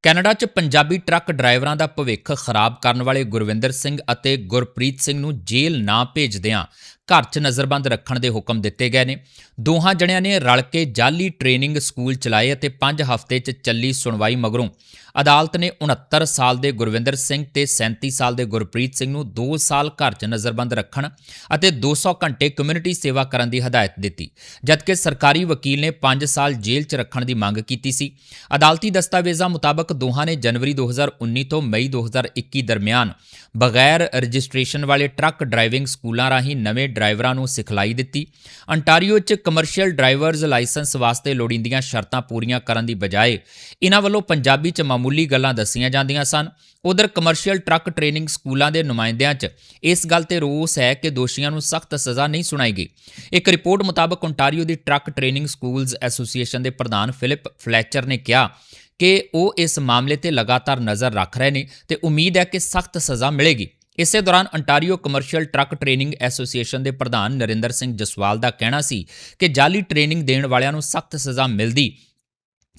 ਕੈਨੇਡਾ 'ਚ ਪੰਜਾਬੀ ਟਰੱਕ ਡਰਾਈਵਰਾਂ ਦਾ ਭਵਿੱਖ ਖਰਾਬ ਕਰਨ ਵਾਲੇ ਗੁਰਵਿੰਦਰ ਸਿੰਘ ਅਤੇ ਗੁਰਪ੍ਰੀਤ ਸਿੰਘ ਨੂੰ ਜੇਲ੍ਹ ਨਾ ਭੇਜਦਿਆਂ ਘਰ 'ਚ ਨਜ਼ਰਬੰਦ ਰੱਖਣ ਦੇ ਹੁਕਮ ਦਿੱਤੇ ਗਏ ਨੇ। ਦੋਹਾਂ ਜਣਿਆਂ ਨੇ ਰਲ ਕੇ ਜਾਲੀ ਟ੍ਰੇਨਿੰਗ ਸਕੂਲ ਚਲਾਏ ਅਤੇ 5 ਹਫ਼ਤੇ 'ਚ ਚੱਲੀ ਸੁਣਵਾਈ ਮਗਰੋਂ ਅਦਾਲਤ ਨੇ 69 ਸਾਲ ਦੇ ਗੁਰਵਿੰਦਰ ਸਿੰਘ ਤੇ 37 ਸਾਲ ਦੇ ਗੁਰਪ੍ਰੀਤ ਸਿੰਘ ਨੂੰ 2 ਸਾਲ ਘਰ 'ਚ ਨਜ਼ਰਬੰਦ ਰੱਖਣ ਅਤੇ 200 ਘੰਟੇ ਕਮਿਊਨਿਟੀ ਸੇਵਾ ਕਰਨ ਦੀ ਹਦਾਇਤ ਦਿੱਤੀ, ਜਦਕਿ ਸਰਕਾਰੀ ਵਕੀਲ ਨੇ 5 ਸਾਲ ਜੇਲ੍ਹ 'ਚ ਰੱਖਣ ਦੀ ਮੰਗ ਕੀਤੀ ਸੀ। ਅਦਾਲਤੀ ਦਸਤਾਵੇਜ਼ਾਂ ਮੁਤਾਬਕ ਦੋਹਾਂ ਨੇ ਜਨਵਰੀ 2019 ਤੋਂ ਮਈ 2021 ਦਰਮਿਆਨ ਬਗੈਰ ਰਜਿਸਟ੍ਰੇਸ਼ਨ ਵਾਲੇ ਟਰੱਕ ਡਰਾਈਵਿੰਗ ਸਕੂਲਾਂ ਰਾਹੀਂ ਨਵੇਂ ਡਰਾਈਵਰਾਂ ਨੂੰ ਸਿਖਲਾਈ ਦਿੱਤੀ। ਅੰਟਾਰੀਓ 'ਚ ਕਮਰਸ਼ੀਅਲ ਡਰਾਈਵਰਜ਼ ਲਾਇਸੈਂਸ ਵਾਸਤੇ ਲੋੜੀਂਦੀਆਂ ਸ਼ਰਤਾਂ ਪੂਰੀਆਂ ਕਰਨ ਦੀ ਬਜਾਏ ਇਹਨਾਂ ਵੱਲੋਂ ਪੰਜਾਬੀ 'ਚ ਮਾਮੂਲੀ ਗੱਲਾਂ ਦੱਸੀਆਂ ਜਾਂਦੀਆਂ ਸਨ। ਉਧਰ ਕਮਰਸ਼ੀਅਲ ਟਰੱਕ ਟ੍ਰੇਨਿੰਗ ਸਕੂਲਾਂ ਦੇ ਨੁਮਾਇੰਦਿਆਂ 'ਚ ਇਸ ਗੱਲ ਤੇ ਰੋਸ ਹੈ ਕਿ ਦੋਸ਼ੀਆਂ ਨੂੰ ਸਖਤ ਸਜ਼ਾ ਨਹੀਂ ਸੁਣਾਈ ਗਈ। ਇੱਕ ਰਿਪੋਰਟ ਮੁਤਾਬਕ ਓਨਟਾਰੀਓ ਦੀ ਟਰੱਕ ਟ੍ਰੇਨਿੰਗ ਸਕੂਲਜ਼ ਐਸੋਸੀਏਸ਼ਨ ਦੇ ਪ੍ਰਧਾਨ ਫਿਲਿਪ ਫਲੈਚਰ ਨੇ ਕਿਹਾ ਕਿ ਉਹ ਇਸ ਮਾਮਲੇ ਤੇ ਲਗਾਤਾਰ ਨਜ਼ਰ ਰੱਖ ਰਹੇ ਨੇ ਤੇ ਉਮੀਦ ਹੈ ਕਿ ਸਖਤ ਸਜ਼ਾ ਮਿਲੇਗੀ। ਇਸੇ ਦੌਰਾਨ Ontario commercial truck training association ਦੇ ਪ੍ਰਧਾਨ ਨਰਿੰਦਰ ਸਿੰਘ ਜਸਵਾਲ ਦਾ ਕਹਿਣਾ ਸੀ ਕਿ ਜਾਲੀ ਟ੍ਰੇਨਿੰਗ ਦੇਣ ਵਾਲਿਆਂ ਨੂੰ ਸਖਤ ਸਜ਼ਾ ਮਿਲਦੀ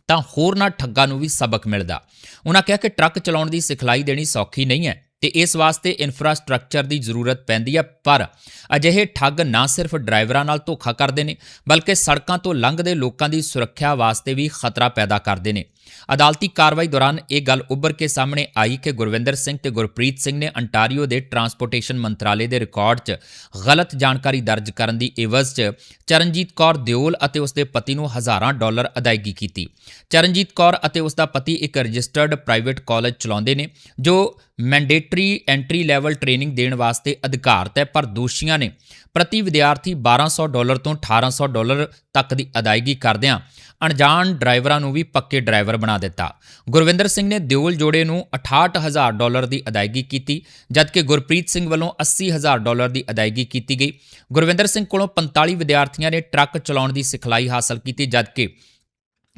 ਤਾਂ ਹੋਰਨਾਂ ਠੱਗਾਂ ਨੂੰ ਵੀ ਸਬਕ ਮਿਲਦਾ। ਉਹਨਾਂ ਕਿਹਾ ਕਿ ਟਰੱਕ ਚਲਾਉਣ ਦੀ ਸਿਖਲਾਈ ਦੇਣੀ ਸੌਖੀ ਨਹੀਂ ਹੈ ਤੇ ਇਸ ਵਾਸਤੇ ਇਨਫਰਾਸਟ੍ਰਕਚਰ ਦੀ ਜ਼ਰੂਰਤ ਪੈਂਦੀ ਹੈ, ਪਰ ਅਜਿਹੇ ਠੱਗ ਨਾ ਸਿਰਫ ਡਰਾਈਵਰਾਂ ਨਾਲ ਧੋਖਾ ਕਰਦੇ ਨੇ, ਬਲਕਿ ਸੜਕਾਂ ਤੋਂ ਲੰਘਦੇ ਲੋਕਾਂ ਦੀ ਸੁਰੱਖਿਆ ਵਾਸਤੇ ਵੀ ਖਤਰਾ ਪੈਦਾ ਕਰਦੇ ਨੇ। ਅਦਾਲਤੀ ਕਾਰਵਾਈ ਦੌਰਾਨ ਇਹ ਗੱਲ ਉੱਭਰ ਕੇ ਸਾਹਮਣੇ ਆਈ ਕਿ ਗੁਰਵਿੰਦਰ ਸਿੰਘ ਤੇ ਗੁਰਪ੍ਰੀਤ ਸਿੰਘ ਨੇ ਅੰਟਾਰੀਓ ਦੇ ਟਰਾਂਸਪੋਰਟੇਸ਼ਨ ਮੰਤਰਾਲੇ ਦੇ ਰਿਕਾਰਡ 'ਚ ਗਲਤ ਜਾਣਕਾਰੀ ਦਰਜ ਕਰਨ ਦੀ ਇਵਜ਼ 'ਚ ਚਰਨਜੀਤ ਕੌਰ ਦਿਓਲ ਅਤੇ ਉਸ ਦੇ ਪਤੀ ਨੂੰ ਹਜ਼ਾਰਾਂ ਡਾਲਰ ਅਦਾਇਗੀ ਕੀਤੀ। ਚਰਨਜੀਤ ਕੌਰ ਅਤੇ ਉਸ ਦਾ ਪਤੀ ਇੱਕ ਰਜਿਸਟਰਡ ਪ੍ਰਾਈਵੇਟ ਕਾਲਜ ਚਲਾਉਂਦੇ ਨੇ, ਜੋ ਮੈਂਡੇਟਰੀ ਐਂਟਰੀ ਲੈਵਲ ਟ੍ਰੇਨਿੰਗ ਦੇਣ ਵਾਸਤੇ ਅਧਿਕਾਰਤ ਹੈ ਪਰ ਦੋਸ਼ੀਆਂ ਨੇ ਪ੍ਰਤੀ ਵਿਦਿਆਰਥੀ 1200 ਡਾਲਰ ਤੋਂ 1800 ਡਾਲਰ ਤੱਕ ਦੀ ਅਦਾਇਗੀ ਕਰਦਿਆਂ ਅਣਜਾਣ ਡਰਾਈਵਰਾਂ ਨੂੰ ਵੀ ਪੱਕੇ ਡਰਾਈਵਰ ਬਣਾ ਦਿੱਤਾ। ਗੁਰਵਿੰਦਰ ਸਿੰਘ ਨੇ ਦਿਓਲ ਜੋੜੇ ਨੂੰ 68000 ਡਾਲਰ ਦੀ ਅਦਾਇਗੀ ਕੀਤੀ, ਜਦਕਿ ਗੁਰਪ੍ਰੀਤ ਸਿੰਘ ਵੱਲੋਂ 80000 ਡਾਲਰ ਦੀ ਅਦਾਇਗੀ ਕੀਤੀ ਗਈ। ਗੁਰਵਿੰਦਰ ਸਿੰਘ ਕੋਲੋਂ 45 ਵਿਦਿਆਰਥੀਆਂ ਨੇ ਟਰੱਕ ਚਲਾਉਣ ਦੀ ਸਿਖਲਾਈ ਹਾਸਲ ਕੀਤੀ, ਜਦਕਿ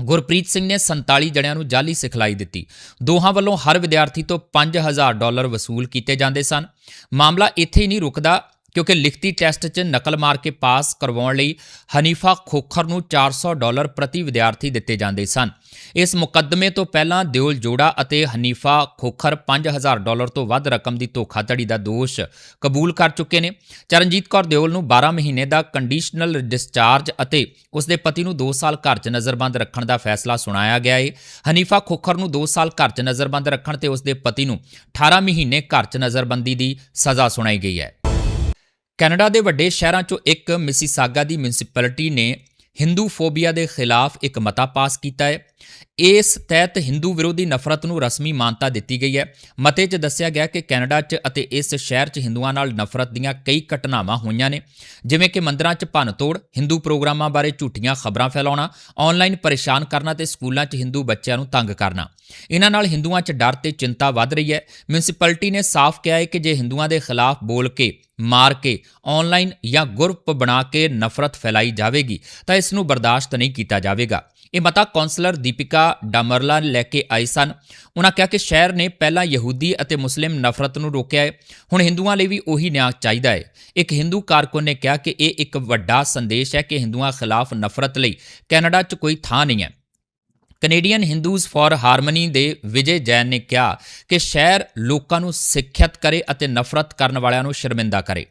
ਗੁਰਪ੍ਰੀਤ ਸਿੰਘ ਨੇ 47 ਜਣਿਆਂ ਨੂੰ ਜਾਲੀ ਸਿਖਲਾਈ ਦਿੱਤੀ। ਦੋਹਾਂ ਵੱਲੋਂ ਹਰ ਵਿਦਿਆਰਥੀ ਤੋਂ 5000 ਡਾਲਰ ਵਸੂਲ ਕੀਤੇ ਜਾਂਦੇ ਸਨ। ਮਾਮਲਾ ਇੱਥੇ ਹੀ ਨਹੀਂ ਰੁਕਦਾ ਕਿਉਂਕਿ ਲਿਖਤੀ ਟੈਸਟ 'ਚ ਨਕਲ ਮਾਰ ਕੇ ਪਾਸ ਕਰਵਾਉਣ ਲਈ ਹਨੀਫਾ ਖੋਖਰ ਨੂੰ 400 ਡਾਲਰ ਪ੍ਰਤੀ ਵਿਦਿਆਰਥੀ ਦਿੱਤੇ ਜਾਂਦੇ ਸਨ। ਇਸ ਮੁਕੱਦਮੇ ਤੋਂ ਪਹਿਲਾਂ ਦਿਓਲ ਜੋੜਾ ਅਤੇ ਹਨੀਫਾ ਖੋਖਰ 5000 ਡਾਲਰ ਤੋਂ ਵੱਧ ਰਕਮ ਦੀ ਧੋਖਾਧੜੀ ਦਾ ਦੋਸ਼ ਕਬੂਲ ਕਰ ਚੁੱਕੇ ਨੇ। ਚਰਨਜੀਤ ਕੌਰ ਦਿਓਲ ਨੂੰ 12 ਮਹੀਨੇ ਦਾ ਕੰਡੀਸ਼ਨਲ ਡਿਸਚਾਰਜ ਅਤੇ ਉਸ ਦੇ ਪਤੀ ਨੂੰ 2 ਸਾਲ ਘਰ 'ਚ ਨਜ਼ਰਬੰਦ ਰੱਖਣ ਦਾ ਫੈਸਲਾ ਸੁਣਾਇਆ ਗਿਆ ਹੈ ਹਨੀਫਾ ਖੋਖਰ ਨੂੰ 2 ਸਾਲ ਘਰ 'ਚ ਨਜ਼ਰਬੰਦ ਰੱਖਣ ਤੇ ਉਸ ਦੇ ਪਤੀ ਨੂੰ 18 ਮਹੀਨੇ ਘਰ 'ਚ ਨਜ਼ਰਬੰਦੀ ਦੀ ਸਜ਼ਾ ਸੁਣਾਈ ਗਈ ਹੈ। ਕੈਨੇਡਾ ਦੇ ਵੱਡੇ ਸ਼ਹਿਰਾਂ 'ਚੋਂ ਇੱਕ ਮਿਸੀਸਾਗਾ ਦੀ ਮਿਊਨਿਸਪੈਲਿਟੀ ਨੇ ਹਿੰਦੂ ਫੋਬੀਆ ਦੇ ਖਿਲਾਫ ਇੱਕ ਮਤਾ ਪਾਸ ਕੀਤਾ ਹੈ। ਇਸ ਤਹਿਤ ਹਿੰਦੂ ਵਿਰੋਧੀ ਨਫ਼ਰਤ ਨੂੰ ਰਸਮੀ ਮਾਨਤਾ ਦਿੱਤੀ ਗਈ ਹੈ। ਮਤੇ 'ਚ ਦੱਸਿਆ ਗਿਆ ਕਿ ਕੈਨੇਡਾ 'ਚ ਅਤੇ ਇਸ ਸ਼ਹਿਰ 'ਚ ਹਿੰਦੂਆਂ ਨਾਲ ਨਫ਼ਰਤ ਦੀਆਂ ਕਈ ਘਟਨਾਵਾਂ ਹੋਈਆਂ ਨੇ। ਜਿਵੇਂ ਕਿ ਮੰਦਰਾਂ 'ਚ ਭੰਨਤੋੜ ਹਿੰਦੂ ਪ੍ਰੋਗਰਾਮਾਂ ਬਾਰੇ ਝੂਠੀਆਂ ਖਬਰਾਂ ਫੈਲਾਉਣਾ ਆਨਲਾਈਨ ਪਰੇਸ਼ਾਨ ਕਰਨਾ ਤੇ ਸਕੂਲਾਂ 'ਚ ਹਿੰਦੂ ਬੱਚਿਆਂ ਨੂੰ ਤੰਗ ਕਰਨਾ। ਇਹਨਾਂ ਨਾਲ ਹਿੰਦੂਆਂ 'ਚ ਡਰ ਤੇ ਚਿੰਤਾ ਵੱਧ ਰਹੀ ਹੈ। ਮਿਊਨਿਸਪੈਲਿਟੀ ਨੇ ਸਾਫ਼ ਕਿਹਾ ਹੈ ਕਿ ਜੇ ਹਿੰਦੂਆਂ ਦੇ ਖਿਲਾਫ ਬੋਲ ਕੇ, ਮਾਰ ਕੇ ਆਨਲਾਈਨ ਜਾਂ ਗਰੁੱਪ ਬਣਾ ਕੇ ਨਫ਼ਰਤ ਫੈਲਾਈ ਜਾਵੇਗੀ, ਤਾਂ ਇਸ ਨੂੰ ਬਰਦਾਸ਼ਤ ਨਹੀਂ ਕੀਤਾ ਜਾਵੇਗਾ। ਇਹ ਮਤਾ ਕਾਉਂਸਲਰ ਦੀਪਿਕਾ ਡਾਮਰਲਾ ਲੈ ਕੇ ਆਏ ਸਨ। ਉਹਨਾਂ ਕਿਹਾ ਕਿ ਸ਼ਹਿਰ ਨੇ ਪਹਿਲਾਂ ਯਹੂਦੀ ਅਤੇ ਮੁਸਲਿਮ ਨਫ਼ਰਤ ਨੂੰ ਰੋਕਿਆ ਹੈ, ਹੁਣ ਹਿੰਦੂਆਂ ਲਈ ਵੀ ਉਹੀ ਨਿਆਂ ਚਾਹੀਦਾ ਹੈ। ਇੱਕ ਹਿੰਦੂ ਕਾਰਕੁਨ ਨੇ ਕਿਹਾ ਕਿ ਇਹ ਇੱਕ ਵੱਡਾ ਸੰਦੇਸ਼ ਹੈ ਕਿ ਹਿੰਦੂਆਂ ਖਿਲਾਫ ਨਫ਼ਰਤ ਲਈ ਕੈਨੇਡਾ 'ਚ ਕੋਈ ਥਾਂ ਨਹੀਂ ਹੈ। ਕੈਨੇਡੀਅਨ ਹਿੰਦੂਜ਼ ਫਾਰ ਹਾਰਮਨੀ ਦੇ ਵਿਜੇ ਜੈਨ ਨੇ ਕਿਹਾ ਕਿ ਸ਼ਹਿਰ ਲੋਕਾਂ ਨੂੰ ਸਿੱਖਿਅਤ ਕਰੇ ਅਤੇ ਨਫ਼ਰਤ ਕਰਨ ਵਾਲਿਆਂ ਨੂੰ ਸ਼ਰਮਿੰਦਾ ਕਰੇ।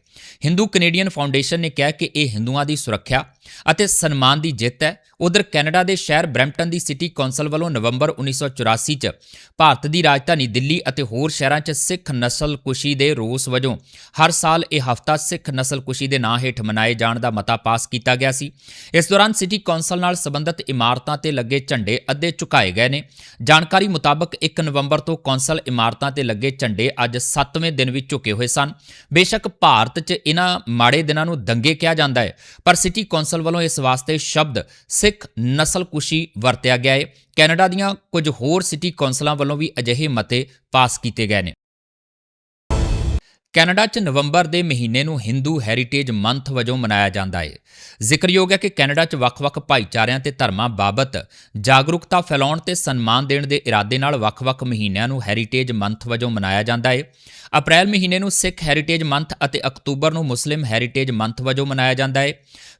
ਹਿੰਦੂ ਕੈਨੇਡੀਅਨ ਫਾਊਂਡੇਸ਼ਨ ਨੇ ਕਿਹਾ ਕਿ ਇਹ ਹਿੰਦੂਆਂ ਦੀ ਸੁਰੱਖਿਆ ਅਤੇ ਸਨਮਾਨ ਦੀ ਜਿੱਤ ਹੈ। ਉਧਰ ਕੈਨੇਡਾ ਦੇ ਸ਼ਹਿਰ ਬਰੈਂਪਟਨ ਦੀ ਸਿਟੀ ਕੌਂਸਲ ਵੱਲੋਂ ਨਵੰਬਰ 1984 ਚ ਭਾਰਤ ਦੀ ਰਾਜਧਾਨੀ ਦਿੱਲੀ ਅਤੇ ਹੋਰ ਸ਼ਹਿਰਾਂ 'ਚ ਸਿੱਖ ਨਸਲਕੁਸ਼ੀ ਦੇ ਰੋਸ ਵਜੋਂ ਹਰ ਸਾਲ ਇਹ ਹਫ਼ਤਾ ਸਿੱਖ ਨਸਲਕੁਸ਼ੀ ਦੇ ਨਾਂ ਹੇਠ ਮਨਾਏ ਜਾਣ ਦਾ ਮਤਾ ਪਾਸ ਕੀਤਾ ਗਿਆ ਸੀ। ਇਸ ਦੌਰਾਨ ਸਿਟੀ ਕੌਂਸਲ ਨਾਲ ਸੰਬੰਧਿਤ ਇਮਾਰਤਾਂ ਤੇ ਲੱਗੇ ਝੰਡੇ ਅੱਧੇ ਝੁਕਾਏ ਗਏ ਨੇ। ਜਾਣਕਾਰੀ ਮੁਤਾਬਕ 1 ਨਵੰਬਰ ਤੋਂ ਕੌਂਸਲ ਇਮਾਰਤਾਂ ਤੇ ਲੱਗੇ ਝੰਡੇ ਅੱਜ 7ਵੇਂ ਦਿਨ ਵੀ ਝੁਕੇ ਹੋਏ ਸਨ। ਬੇਸ਼ੱਕ ਭਾਰਤ 'ਚ ਇਹਨਾਂ ਮਾੜੇ ਦਿਨਾਂ ਨੂੰ ਦੰਗੇ ਕਿਹਾ ਜਾਂਦਾ ਹੈ। ਪਰ ਸਿਟੀ ਕੌਂਸਲ ਵੱਲੋਂ ਇਸ ਵਾਸਤੇ ਸ਼ਬਦ ਸਿੱਖ ਨਸਲਕੁਸ਼ੀ ਵਰਤਿਆ ਗਿਆ ਹੈ। ਕੈਨੇਡਾ ਦੀਆਂ ਕੁਝ ਹੋਰ ਸਿਟੀ ਕੌਂਸਲਾਂ ਵੱਲੋਂ ਵੀ ਅਜਿਹੇ ਮਤੇ ਪਾਸ ਕੀਤੇ ਗਏ ਨੇ। ਕੈਨੇਡਾ 'ਚ ਨਵੰਬਰ ਦੇ ਮਹੀਨੇ ਨੂੰ ਹਿੰਦੂ ਹੈਰੀਟੇਜ ਮੰਥ ਵਜੋਂ ਮਨਾਇਆ ਜਾਂਦਾ ਹੈ ਜ਼ਿਕਰਯੋਗ ਹੈ ਕਿ ਕੈਨੇਡਾ 'ਚ ਵੱਖ-ਵੱਖ ਭਾਈਚਾਰਿਆਂ ਤੇ ਧਰਮਾਂ ਬਾਬਤ ਜਾਗਰੂਕਤਾ ਫੈਲਾਉਣ ਤੇ ਸਨਮਾਨ ਦੇਣ ਦੇ ਇਰਾਦੇ ਨਾਲ ਵੱਖ-ਵੱਖ ਮਹੀਨਿਆਂ ਨੂੰ ਹੈਰੀਟੇਜ ਮੰਥ ਵਜੋਂ ਮਨਾਇਆ ਜਾਂਦਾ ਹੈ ਅਪ੍ਰੈਲ ਮਹੀਨੇ ਨੂੰ ਸਿੱਖ ਹੈਰੀਟੇਜ ਮੰਥ ਅਤੇ ਅਕਤੂਬਰ ਨੂੰ ਮੁਸਲਿਮ ਹੈਰੀਟੇਜ ਮੰਥ ਵਜੋਂ ਮਨਾਇਆ ਜਾਂਦਾ ਹੈ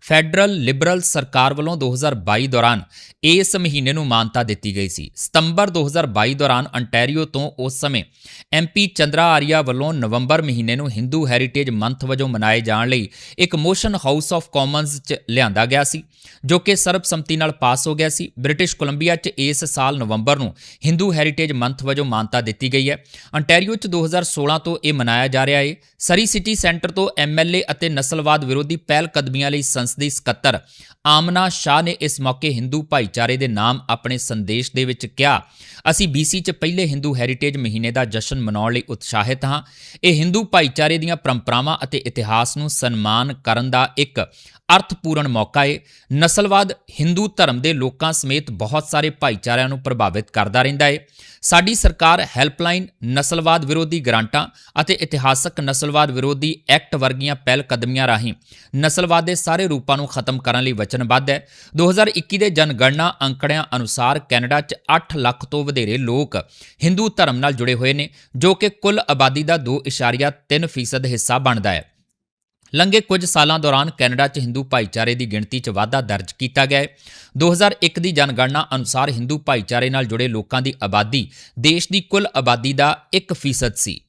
ਫੈਡਰਲ ਲਿਬਰਲ ਸਰਕਾਰ ਵੱਲੋਂ 2022 ਦੌਰਾਨ ਇਸ ਮਹੀਨੇ ਨੂੰ ਮਾਨਤਾ ਦਿੱਤੀ ਗਈ ਸੀ। ਸਤੰਬਰ 2022 ਦੌਰਾਨ ਅੰਟੈਰੀਓ ਤੋਂ ਉਸ ਸਮੇਂ ਐਮਪੀ ਚੰਦਰਾ ਆਰੀਆ ਵੱਲੋਂ ਨਵੰਬਰ ਮਹੀਨੇ ਨੂੰ ਹਿੰਦੂ ਹੈਰੀਟੇਜ ਮੰਥ ਵਜੋਂ ਮਨਾਏ ਜਾਣ ਲਈ ਇੱਕ ਮੋਸ਼ਨ ਹਾਊਸ ਆਫ ਕਾਮਨਸ 'ਚ ਲਿਆਂਦਾ ਗਿਆ ਸੀ, ਜੋ ਕਿ ਸਰਬਸੰਮਤੀ ਨਾਲ ਪਾਸ ਹੋ ਗਿਆ ਸੀ। ਬ੍ਰਿਟਿਸ਼ ਕੋਲੰਬੀਆ 'ਚ ਇਸ ਸਾਲ ਨਵੰਬਰ ਨੂੰ ਹਿੰਦੂ ਹੈਰੀਟੇਜ ਮੰਥ ਵਜੋਂ ਮਾਨਤਾ ਦਿੱਤੀ ਗਈ ਹੈ। ਅੰਟੈਰੀਓ 'ਚ 2016 ਤੋਂ ਇਹ ਮਨਾਇਆ ਜਾ ਰਿਹਾ ਹੈ ਸਰੀ ਸਿਟੀ ਸੈਂਟਰ ਤੋਂ ਐਮਐਲਏ ਅਤੇ ਨਸਲਵਾਦ ਵਿਰੋਧੀ ਪਹਿਲ ਕਦਮੀਆਂ ਲਈ ਸੰਸਦੀ ਸਕੱਤਰ ਆਮਨਾ ਸ਼ਾਹ ਨੇ ਇਸ ਮੌਕੇ ਹਿੰਦੂ ਭਾਈਚਾਰੇ ਦੇ ਨਾਮ ਆਪਣੇ ਸੰਦੇਸ਼ ਦੇ ਵਿੱਚ ਕਿਹਾ, ਅਸੀਂ BC 'ਚ ਪਹਿਲੇ ਹਿੰਦੂ ਹੈਰੀਟੇਜ ਮਹੀਨੇ ਦਾ ਜਸ਼ਨ ਮਨਾਉਣ ਲਈ ਉਤਸ਼ਾਹਿਤ ਹਾਂ। ਇਹ ਹਿੰਦੂ ਭਾਈਚਾਰੇ ਦੀਆਂ ਪਰੰਪਰਾਵਾਂ ਅਤੇ ਇਤਿਹਾਸ ਨੂੰ ਸਨਮਾਨ ਕਰਨ ਦਾ ਇੱਕ ਅਰਥਪੂਰਨ ਮੌਕਾ ਹੈ ਨਸਲਵਾਦ, ਹਿੰਦੂ ਧਰਮ ਦੇ ਲੋਕਾਂ ਸਮੇਤ ਬਹੁਤ ਸਾਰੇ ਭਾਈਚਾਰਿਆਂ ਨੂੰ ਪ੍ਰਭਾਵਿਤ ਕਰਦਾ ਰਹਿੰਦਾ ਹੈ ਸਾਡੀ ਸਰਕਾਰ ਹੈਲਪਲਾਈਨ ਨਸਲਵਾਦ ਵਿਰੋਧੀ ਗ੍ਰਾਂਟਾਂ ਅਤੇ ਇਤਿਹਾਸਕ ਨਸਲਵਾਦ ਵਿਰੋਧੀ ਐਕਟ ਵਰਗੀਆਂ ਪਹਿਲ ਕਦਮੀਆਂ ਰਾਹੀਂ ਨਸਲਵਾਦ ਦੇ ਸਾਰੇ ਰੂਪਾਂ ਨੂੰ ਖਤਮ ਕਰਨ ਲਈ ਵਚਨਬੱਧ ਹੈ। 2021 ਦੇ ਜਨਗਣਨਾ ਅੰਕੜਿਆਂ ਅਨੁਸਾਰ ਕੈਨੇਡਾ 'ਚ 8 ਲੱਖ ਤੋਂ ਵਧੇਰੇ ਲੋਕ ਹਿੰਦੂ ਧਰਮ ਨਾਲ ਜੁੜੇ ਹੋਏ ਨੇ, ਜੋ ਕਿ ਕੁੱਲ ਆਬਾਦੀ ਦਾ 2.3% ਹਿੱਸਾ ਬਣਦਾ ਹੈ। ਲੰਘੇ ਕੁਝ ਸਾਲਾਂ ਦੌਰਾਨ ਕੈਨੇਡਾ 'ਚ ਹਿੰਦੂ ਭਾਈਚਾਰੇ ਦੀ ਗਿਣਤੀ 'ਚ ਵਾਧਾ ਦਰਜ ਕੀਤਾ ਗਿਆ ਹੈ। 2001 ਦੀ ਜਨਗਣਨਾ ਅਨੁਸਾਰ ਹਿੰਦੂ ਭਾਈਚਾਰੇ ਨਾਲ ਜੁੜੇ ਲੋਕਾਂ ਦੀ ਆਬਾਦੀ ਦੇਸ਼ ਦੀ ਕੁੱਲ ਆਬਾਦੀ ਦਾ 1% ਸੀ।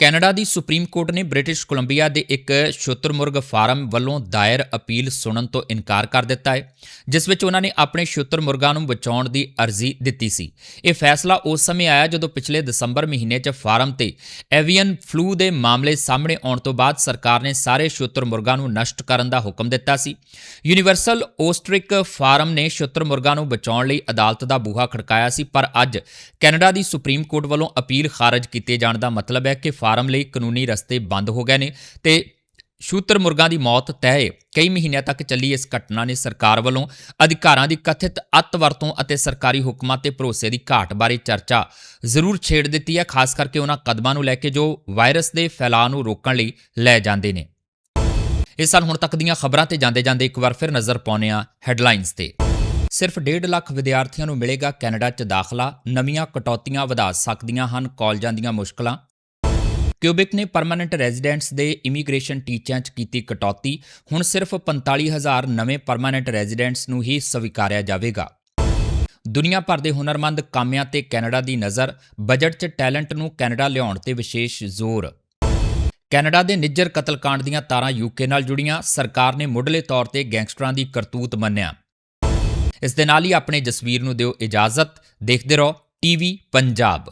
ਕੈਨੇਡਾ ਦੀ ਸੁਪਰੀਮ ਕੋਰਟ ਨੇ ਬ੍ਰਿਟਿਸ਼ ਕੋਲੰਬੀਆ ਦੇ ਇੱਕ ਸ਼ੁਤਰਮੁਰਗ ਫਾਰਮ ਵੱਲੋਂ ਦਾਇਰ ਅਪੀਲ ਸੁਣਨ ਤੋਂ ਇਨਕਾਰ ਕਰ ਦਿੱਤਾ ਹੈ, ਜਿਸ ਵਿੱਚ ਉਹਨਾਂ ਨੇ ਆਪਣੇ ਸ਼ੁਤਰਮੁਰਗਾਂ ਨੂੰ ਬਚਾਉਣ ਦੀ ਅਰਜ਼ੀ ਦਿੱਤੀ ਸੀ। ਇਹ ਫੈਸਲਾ ਉਸ ਸਮੇਂ ਆਇਆ ਜਦੋਂ ਪਿਛਲੇ ਦਸੰਬਰ ਮਹੀਨੇ 'ਚ ਫਾਰਮ ਤੇ ਐਵੀਅਨ ਫਲੂ ਦੇ ਮਾਮਲੇ ਸਾਹਮਣੇ ਆਉਣ ਤੋਂ ਬਾਅਦ ਸਰਕਾਰ ਨੇ ਸਾਰੇ ਸ਼ੁਤਰਮੁਰਗਾਂ ਨੂੰ ਨਸ਼ਟ ਕਰਨ ਦਾ ਹੁਕਮ ਦਿੱਤਾ ਸੀ। ਯੂਨੀਵਰਸਲ ਓਸਟ੍ਰਿਕ ਫਾਰਮ ਨੇ ਸ਼ੁਤਰਮੁਰਗਾਂ ਨੂੰ ਬਚਾਉਣ ਲਈ ਅਦਾਲਤ ਦਾ ਬੂਹਾ ਖੜਕਾਇਆ ਸੀ, ਪਰ ਅੱਜ ਕੈਨੇਡਾ ਦੀ ਸੁਪਰੀਮ ਕੋਰਟ ਵੱਲੋਂ ਅਪੀਲ ਖਾਰਜ ਕੀਤੇ ਜਾਣ ਦਾ ਮਤਲਬ ਹੈ ਕਿ ਫਾਰਮ ਲਈ ਕਾਨੂੰਨੀ ਰਸਤੇ ਬੰਦ ਹੋ ਗਏ ਨੇ ਤੇ ਸ਼ੂਤਰ ਮੁਰਗਾਂ ਦੀ ਮੌਤ ਤੈਅ ਕਈ ਮਹੀਨਿਆਂ ਤੱਕ ਚੱਲੀ ਇਸ ਘਟਨਾ ਨੇ ਸਰਕਾਰ ਵੱਲੋਂ ਅਧਿਕਾਰਾਂ ਦੀ ਕਥਿਤ ਅੱਤ ਵਰਤੋਂ ਅਤੇ ਸਰਕਾਰੀ ਹੁਕਮਾਂ ਤੇ ਭਰੋਸੇ ਦੀ ਘਾਟ ਬਾਰੇ ਚਰਚਾ ਜ਼ਰੂਰ ਛੇੜ ਦਿੱਤੀ ਹੈ, ਖਾਸ ਕਰਕੇ ਉਹਨਾਂ ਕਦਮਾਂ ਨੂੰ ਲੈ ਕੇ ਜੋ ਵਾਇਰਸ ਦੇ ਫੈਲਾਅ ਨੂੰ ਰੋਕਣ ਲਈ ਲੈ ਜਾਂਦੇ ਨੇ। ਇਸ ਸਾਲ ਹੁਣ ਤੱਕ ਦੀਆਂ ਖਬਰਾਂ ਤੇ ਜਾਂਦੇ ਜਾਂਦੇ ਇੱਕ ਵਾਰ ਫਿਰ ਨਜ਼ਰ ਪਾਉਂਦੇ ਹਾਂ ਹੈਡਲਾਈਨਸ ਤੇ। ਸਿਰਫ 1.5 ਲੱਖ ਵਿਦਿਆਰਥੀਆਂ ਨੂੰ ਮਿਲੇਗਾ ਕੈਨੇਡਾ 'ਚ ਦਾਖਲਾ, ਨਵੀਆਂ ਕਟੌਤੀਆਂ ਵਧਾ ਸਕਦੀਆਂ ਹਨ, ਕਾਲਜਾਂ ਦੀਆਂ ਮੁਸ਼ਕਲਾਂ ਕਿਊਬਿਕ ਨੇ ਪਰਮਨੈਂਟ ਰੈਜ਼ੀਡੈਂਟਸ ਦੇ ਇਮੀਗ੍ਰੇਸ਼ਨ ਟੀਚਿਆਂ 'ਚ ਕੀਤੀ ਕਟੌਤੀ। ਹੁਣ ਸਿਰਫ 45000 ਨਵੇਂ ਪਰਮਨੈਂਟ ਰੈਜ਼ੀਡੈਂਟਸ ਨੂੰ ਹੀ ਸਵੀਕਾਰਿਆ ਜਾਵੇਗਾ। ਦੁਨੀਆ ਭਰ ਦੇ ਹੁਨਰਮੰਦ ਕਾਮਿਆਂ ਤੇ ਕੈਨੇਡਾ ਦੀ ਨਜ਼ਰ, ਬਜਟ 'ਚ ਟੈਲੈਂਟ ਨੂੰ ਕੈਨੇਡਾ ਲਿਆਉਣ ਤੇ ਵਿਸ਼ੇਸ਼ ਜ਼ੋਰ। ਕੈਨੇਡਾ ਦੇ ਨਿੱਜਰ ਕਤਲकांड ਦੀਆਂ ਤਾਰਾਂ ਯੂਕੇ ਨਾਲ ਜੁੜੀਆਂ, ਸਰਕਾਰ ਨੇ ਮੁੱਢਲੇ ਤੌਰ ਤੇ ਗੈਂਗਸਟਰਾਂ ਦੀ ਕਰਤੂਤ ਮੰਨਿਆ। ਇਸ ਦੇ ਨਾਲ ਹੀ ਆਪਣੇ ਜਸਵੀਰ ਨੂੰ ਦਿਓ ਇਜਾਜ਼ਤ। ਦੇਖਦੇ ਰਹੋ, ਟੀਵੀ ਪੰਜਾਬ।